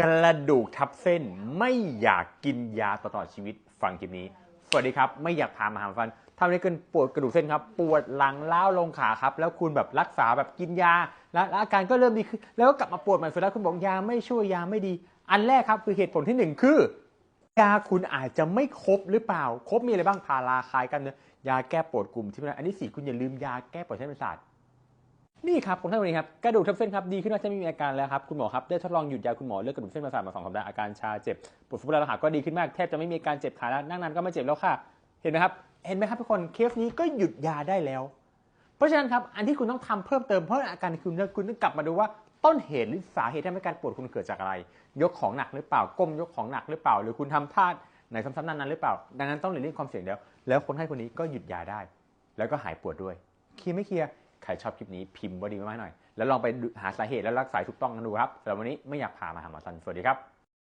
กระดูกทับเส้นไม่อยากกินยาตลอดชีวิตฟังคลิปนี้ สวัสดีครับ ไม่อยากพามาหาฟันทำให้เกินปวดกระดูกเส้นครับ ปวดหลังล้าวลงขาครับ แล้วคุณแบบรักษาแบบกินยา แล้วอาการก็เริ่มดีขึ้น แล้วก็กลับมาปวดใหม่สุดแล้วคุณบอกยาไม่ช่วยยาไม่ดี อันแรกครับคือเหตุผลที่หนึ่งคือยาคุณอาจจะไม่ครบหรือเปล่า ครบมีอะไรบ้างพาราคลายกันเนื้อยาแก้ปวดกลุ่มที่เป็นอันที่สี่คุณอย่าลืมยาแก้ปวดเส้นประสาท นี่ครับผมท่านวันนี้ครับกระดูกทับเส้นครับดีขึ้นมาจะไม่มีอาการแล้วครับคุณหมอครับได้ทดลองหยุดยาคุณหมอเลือกกระดูกเส้นประสาทมาสองสัปดาห์อาการชาเจ็บปวดฟุบแล้วหักก็ดีขึ้นมากแทบจะไม่มีอาการเจ็บขาแล้วนั่งนานก็ไม่เจ็บแล้วค่ะ เห็นไหมครับเห็นไหมครับทุกคนเคสนี้ก็หยุดยาได้แล้ว เพราะฉะนั้นครับอันที่คุณต้องทำเพิ่มเติมเพราะอาการคุณคุณต้องกลับมาดูว่าต้นเหตุหรือสาเหตุที่ทำให้การปวดคุณเกิดจากอะไร ยกของหนักหรือเปล่าก้มยกของหนักหรือเปล่า หรือคุณทำท่าไหนซ้ำๆนั้นๆหรือเปล่า ดังนั้นต้องหลีกเลี่ยงความเสี่ยงแล้วแล้วคนไข้คนนี้ก็หยุดยาได้ แล้วก็หายปวดด้วยเคลียร์ไม่เคลียร์ ใครชอบคลิปนี้พิมพ์ว่าดีมากหน่อย แล้วลองไปหาสาเหตุแล้วรักษาถูกต้องกันดูครับสำหรับวันนี้ไม่อยากพามาหาหมอสันสวัสดีครับ